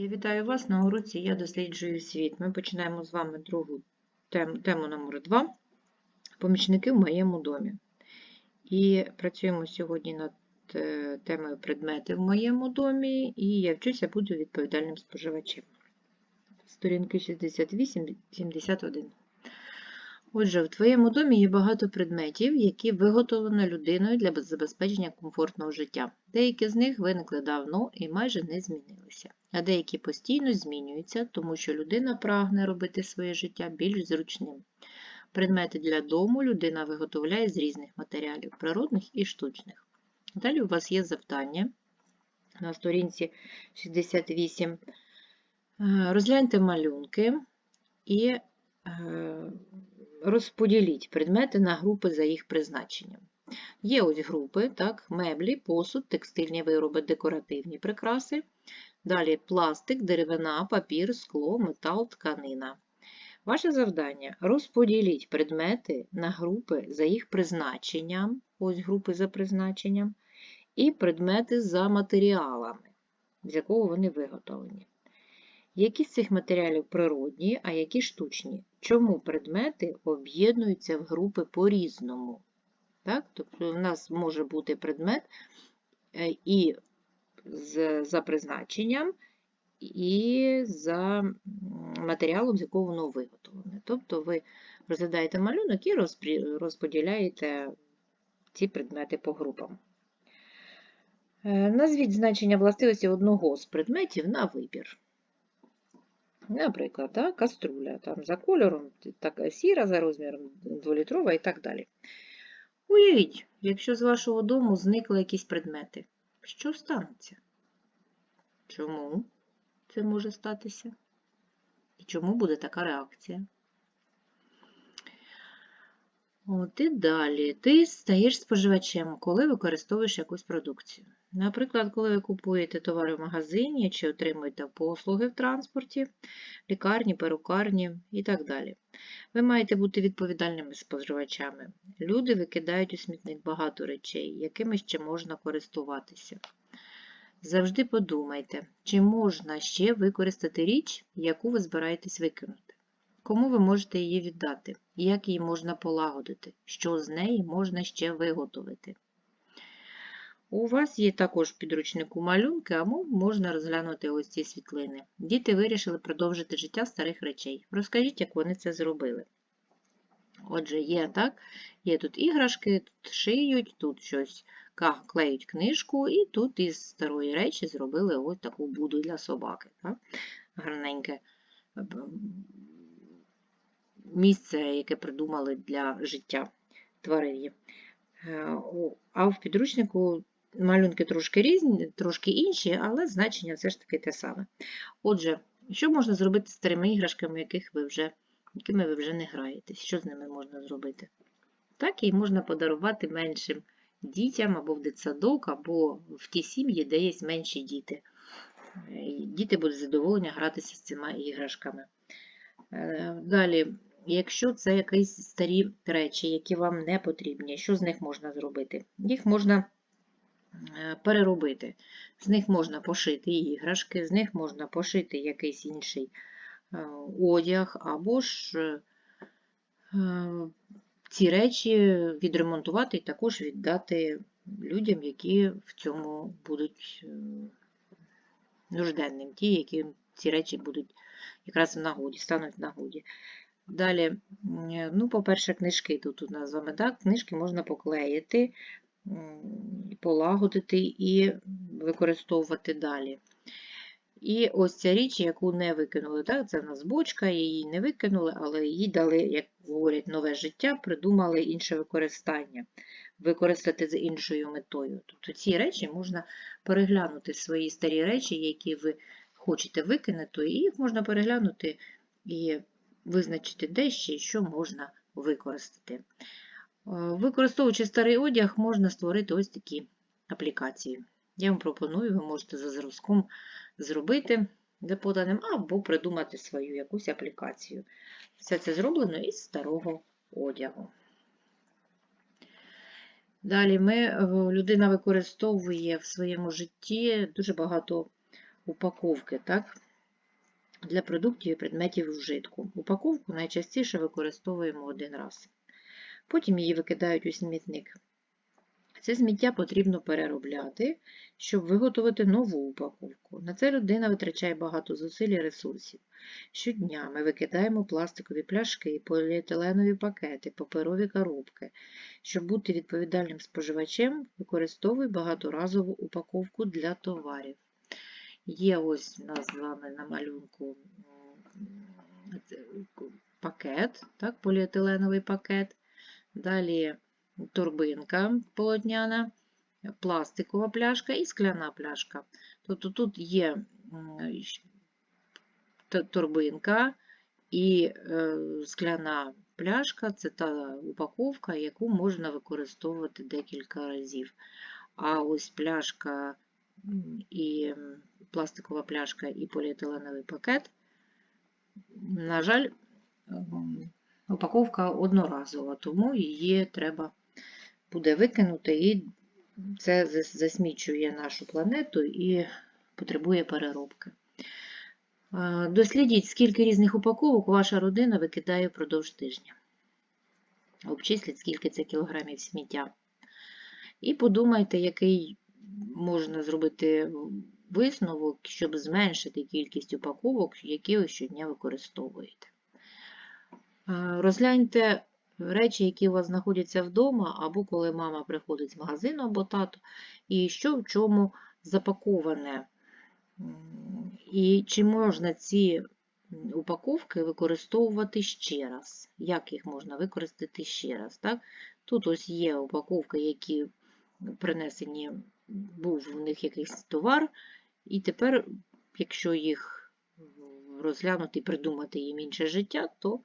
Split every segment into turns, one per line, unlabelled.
Я вітаю вас на уроці Я досліджую світ. Ми починаємо з вами другу тему, тему номер 2 Помічники в моєму домі. І працюємо сьогодні над е, темою предмети в моєму домі, і я вчуся буду відповідальним споживачем. Сторінки 68-71. Отже, в твоєму домі є багато предметів, які виготовлено людиною для забезпечення комфортного життя. Деякі з них виникли давно і майже не змінилися, а деякі постійно змінюються, тому що людина прагне робити своє життя більш зручним. Предмети для дому людина виготовляє з різних матеріалів, природних і штучних. Далі у вас є завдання на сторінці 68. Е, Розгляньте малюнки і е, розподіліть предмети на групи за їх призначенням. Є ось групи, так, меблі, посуд, текстильні вироби, декоративні прикраси. Далі пластик, деревина, папір, скло, метал, тканина. Ваше завдання розподіліть предмети на групи за їх призначенням, ось групи за призначенням, і предмети за матеріалами, з якого вони виготовлені. Які з цих матеріалів природні, а які штучні? Чому предмети об'єднуються в групи по-різному? Тобто, у нас може бути предмет е, і за призначенням, і за матеріалом, з якого воно виготовлене. Тобто ви розглядаєте малюнок і розподіляєте ці предмети по групам. Е, Назвіть значення властивості одного з предметів на вибір. Наприклад, да, каструля там, за кольором, така сіра за розміром, 2-літрова і так далі. Уявіть, якщо з вашого дому зникли якісь предмети, що станеться? Чому це може статися? І чому буде така реакція? От і далі. Ти стаєш споживачем, коли використовуєш якусь продукцію. Наприклад, коли ви купуєте товари в магазині чи отримуєте послуги в транспорті, лікарні, перукарні і так далі. Ви маєте бути відповідальними споживачами. Люди викидають у смітник багато речей, якими ще можна користуватися. Завжди подумайте, чи можна ще використати річ, яку ви збираєтесь викинути. Кому ви можете її віддати, як її можна полагодити, що з неї можна ще виготовити. У вас є також в підручнику малюнки, або можна розглянути ось ці світлини. Діти вирішили продовжити життя старих речей. Розкажіть, як вони це зробили. Отже, є так, є тут іграшки, тут шиють, тут щось клеють книжку, і тут із старої речі зробили ось таку буду для собаки. Так? Гарненьке е, місце, яке придумали для життя тварині. Е, А в підручнику малюнки трошки різні, трошки інші, але значення все ж таки те саме. Отже, що можна зробити з старими іграшками, яких ви вже, якими ви вже не граєтесь? Що з ними можна зробити? Так і можна подарувати меншим дітям або в дитсадок, або в ті сім'ї, де є менші діти. Е, Діти будуть задоволені гратися з цими іграшками. Е, Далі, якщо це якісь старі речі, які вам не потрібні, що з них можна зробити? Їх можна переробити. З них можна пошити іграшки, з них можна пошити якийсь інший е, одяг, або ж е, е, ці речі відремонтувати і також віддати людям, які в цьому будуть е, нужденним, ті, які ці речі будуть якраз в нагоді, стануть в нагоді. Далі, ну, по-перше, книжки тут у нас з вами, так? Книжки можна поклеїти, полагодити і використовувати далі. І ось ця річ, яку не викинули, так? це в нас бочка, її не викинули, але їй дали, як говорять, нове життя, придумали інше використання, використати з іншою метою. Тобто ці речі можна переглянути свої старі речі, які ви хочете викинути, і їх можна переглянути і визначити де ще, що можна використати. Е, Використовуючи старий одяг, можна створити ось такі аплікації. Я вам пропоную, ви можете за зразком зробити за поданим, або придумати свою якусь аплікацію. Все це зроблено із старого одягу. Далі ми, е, людина використовує в своєму житті дуже багато упаковки, так? для продуктів і предметів вжитку. Упаковку найчастіше використовуємо один раз. Потім її викидають у смітник. Це сміття потрібно переробляти, щоб виготовити нову упаковку. На це людина витрачає багато зусиль і ресурсів. Щодня ми викидаємо пластикові пляшки, поліетиленові пакети, паперові коробки. Щоб бути відповідальним споживачем, використовуй багаторазову упаковку для товарів. Є ось у нас з вами на малюнку пакет, так, поліетиленовий пакет. Далі торбинка полотняна, пластикова пляшка і скляна пляшка. Тобто тут є торбинка і е, скляна пляшка це та упаковка, яку можна використовувати декілька разів. А ось пляшка і пластикова пляшка і поліетиленовий пакет, на жаль, упаковка одноразова, тому її треба буде викинути, і це засмічує нашу планету і потребує переробки. Дослідіть, скільки різних упаковок ваша родина викидає впродовж тижня. Обчисліть, скільки це кілограмів сміття. І подумайте, який можна зробити висновок, щоб зменшити кількість упаковок, які ви щодня використовуєте. Е, Розгляньте речі, які у вас знаходяться вдома, або коли мама приходить з магазину або тато, і що в чому запаковане. І чи можна ці упаковки використовувати ще раз? Як їх можна використати ще раз? Так? Тут ось є упаковки, які принесені, був в них якийсь товар, і тепер, якщо їх розглянути і придумати їм інше життя, то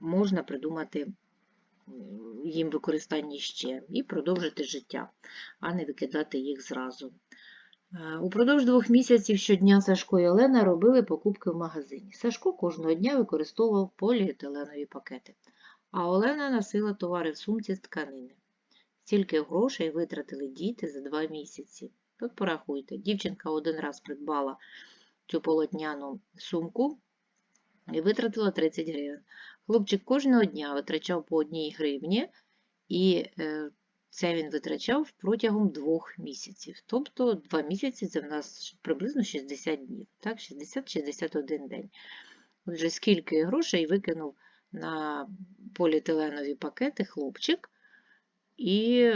можна придумати їм використання ще і продовжити життя, а не викидати їх зразу. Е, Упродовж двох місяців щодня Сашко і Олена робили покупки в магазині. Сашко кожного дня використовував поліетиленові пакети, а Олена носила товари в сумці з тканини. Стільки грошей витратили діти за два місяці. Тут порахуйте, дівчинка один раз придбала цю полотняну сумку і витратила 30 гривень. Хлопчик кожного дня витрачав по одній гривні, і е, це він витрачав протягом двох місяців. Тобто два місяці це в нас приблизно 60 днів, так, 60-61 день. Отже, скільки грошей викинув на поліетиленові пакети хлопчик, і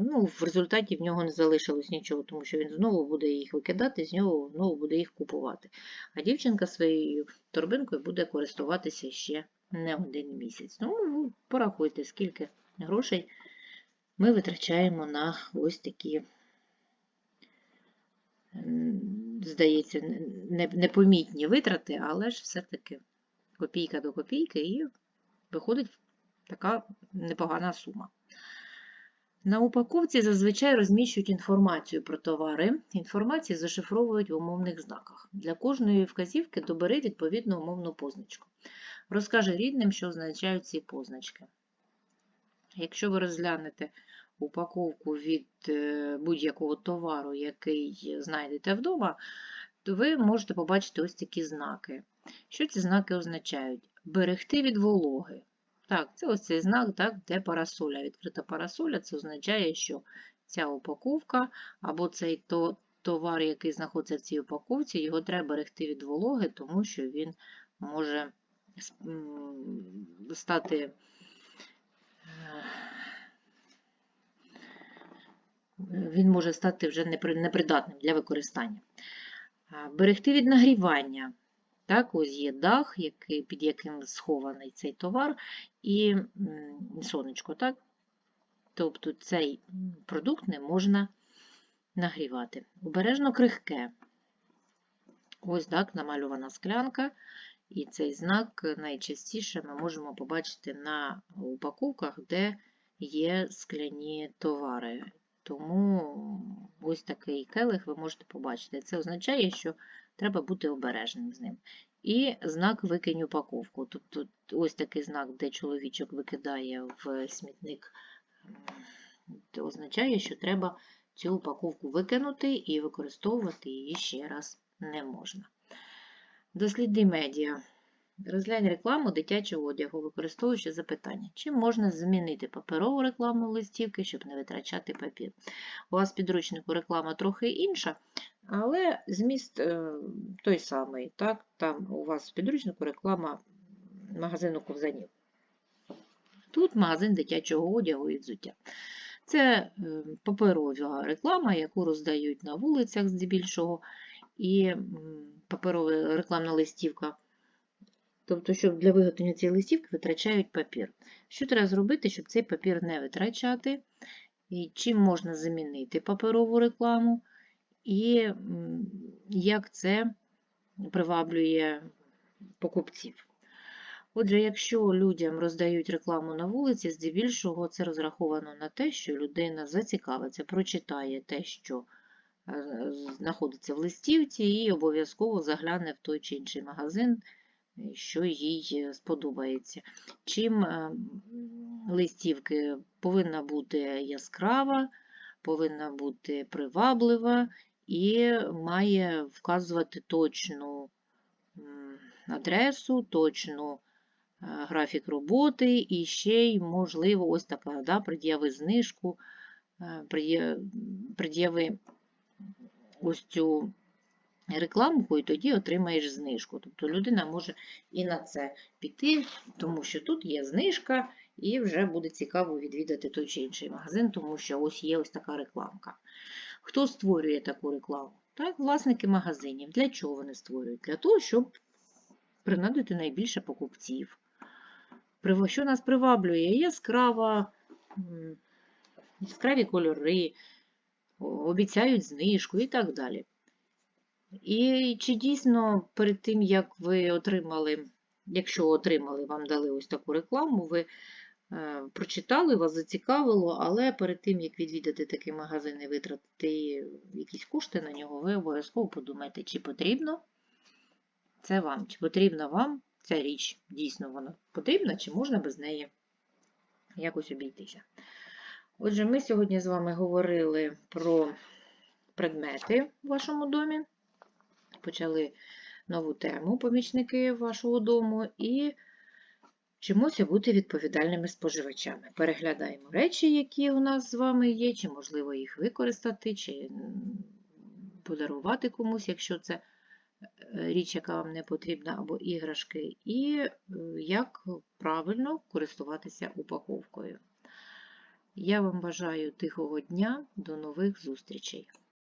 ну, в результаті в нього не залишилось нічого, тому що він знову буде їх викидати, з нього знову буде їх купувати. А дівчинка своєю торбинкою буде користуватися ще не один місяць. Ну, порахуйте, скільки грошей ми витрачаємо на ось такі, здається, непомітні витрати, але ж все-таки копійка до копійки і виходить така непогана сума. На упаковці зазвичай розміщують інформацію про товари. Інформацію зашифровують в умовних знаках. Для кожної вказівки добери відповідну умовну позначку. Розкажи рідним, що означають ці позначки. Якщо ви розглянете упаковку від е, будь-якого товару, який знайдете вдома, то ви можете побачити ось такі знаки. Що ці знаки означають? Берегти від вологи. Так, це ось цей знак, так, де парасоля. Відкрита парасоля, це означає, що ця упаковка або цей то, товар, який знаходиться в цій упаковці, його треба берегти від вологи, тому що він може стати е, він може стати вже непридатним для використання. Берегти від нагрівання. Так, ось є дах, який, під яким схований цей товар, і сонечко, так? Тобто цей продукт не можна нагрівати. Обережно крихке. Ось так намальована склянка, і цей знак найчастіше ми можемо побачити на упаковках, де є скляні товари. Тому ось такий келих ви можете побачити. Це означає, що треба бути обережним з ним. І знак викинь упаковку. Тобто ось такий знак, де чоловічок викидає в смітник, то означає, що треба цю упаковку викинути і використовувати її ще раз не можна. Досліди медіа. Розглянь рекламу дитячого одягу, використовуючи запитання. Чим можна замінити паперову рекламу листівки, щоб не витрачати папір? У вас в підручнику реклама трохи інша, але зміст е, той самий. Так? Там у вас в підручнику реклама магазину ковзанів. Тут магазин дитячого одягу і взуття. Це е, паперова реклама, яку роздають на вулицях здебільшого, і паперова рекламна листівка. Тобто, щоб для виготовлення цієї листівки витрачають папір. Що треба зробити, щоб цей папір не витрачати? І чим можна замінити паперову рекламу, і як це приваблює покупців. Отже, якщо людям роздають рекламу на вулиці, здебільшого це розраховано на те, що людина зацікавиться, прочитає те, що е, знаходиться в листівці, і обов'язково загляне в той чи інший магазин, що їй е, сподобається. Чим е, листівки повинна бути яскрава, повинна бути приваблива і має вказувати точну адресу, точну е, графік роботи і ще й, можливо, ось така, да, пред'яви знижку, пред'яви ось цю рекламку, і тоді отримаєш знижку. Тобто людина може і на це піти, тому що тут є знижка, і вже буде цікаво відвідати той чи інший магазин, тому що ось є ось така рекламка. Хто створює таку рекламу? Так, власники магазинів. Для чого вони створюють? Для того, щоб принадити найбільше покупців. Що нас приваблює? Яскрава, яскраві кольори, обіцяють знижку і так далі. І чи дійсно перед тим, як ви отримали, якщо отримали, вам дали ось таку рекламу, ви е, прочитали, вас зацікавило, але перед тим, як відвідати такий магазин і витратити якісь кошти на нього, ви обов'язково подумайте, чи потрібно це вам, чи потрібна вам ця річ, дійсно вона потрібна, чи можна без неї якось обійтися. Отже, ми сьогодні з вами говорили про предмети в вашому домі, почали нову тему помічники вашого дому і вчимося бути відповідальними споживачами. Переглядаємо речі, які у нас з вами є, чи можливо їх використати, чи подарувати комусь, якщо це е, річ, яка вам не потрібна, або іграшки, і е, як правильно користуватися упаковкою. Я вам бажаю тихого дня, до нових зустрічей!